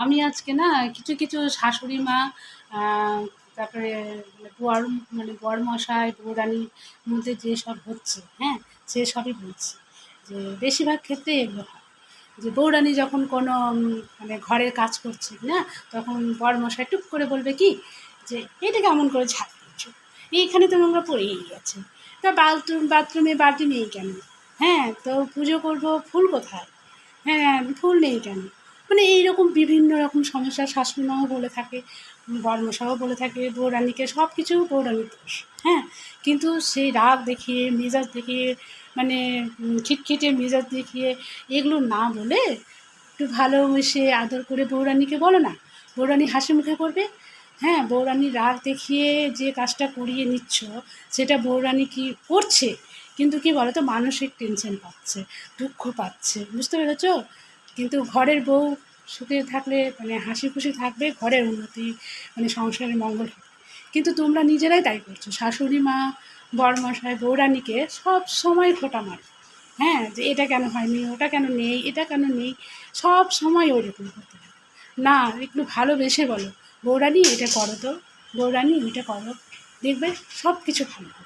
আমি আজকে না কিছু কিছু শাশুড়ি মা তারপরে মানে বর মানে বরমশাই বউরানির মধ্যে যেসব হচ্ছে হ্যাঁ সেসবই বলছি যে বেশিরভাগ ক্ষেত্রে এগুলো হয়। যে বউরানি যখন কোনো মানে ঘরের কাজ করছে না তখন বর মশাই টুক করে বলবে কি, যে এটা কেমন করে ঝাড় দিচ্ছ? এইখানে তো নোংরা পড়েই গেছে তা বাথরুম, বাথরুমে বালতি নেই কেন? হ্যাঁ তো পুজো করব, ফুল কোথায়? হ্যাঁ ফুল নেই কেন? মানে এইরকম বিভিন্ন রকম সমস্যা শাশুড়ি মাও বলে থাকে, বর্মশাও বলে থাকে বৌরানীকে সব কিছু বৌরানীর দোষ হ্যাঁ? কিন্তু সেই রাগ দেখিয়ে, মেজাজ দেখিয়ে মানে খিটখিটে মেজাজ দেখিয়ে এগুলো না বলে একটু ভালোবেসে আদর করে বৌরানীকে বলো না। বৌরানী হাসি মুখে করবে হ্যাঁ বৌরানী রাগ দেখিয়ে যে কাজটা করিয়ে নিচ্ছ, সেটা বৌরানী কি করছে? কিন্তু কি বলো তো মানসিক টেনশন পাচ্ছে, দুঃখ পাচ্ছে, বুঝতে পেরেছ? কিন্তু ঘরের বউ সুখে থাকলে মানে হাসি খুশি থাকবে, ঘরের উন্নতি মানে সংসারের মঙ্গল হবে। কিন্তু তোমরা নিজেরাই তাই করছ। শাশুড়ি মা, বরমশাই, বৌরানীকে সব সময় খোটা মারো। হ্যাঁ যে এটা কেন হয়নি, ওটা কেন নেই, এটা কেন নেই, সব সময় ওইরকম করতে না, একটু ভালোবেসে বলো, বৌরানী এটা করো তো, বৌরানী ওইটা করো। দেখবে সব কিছু ভালো হবে।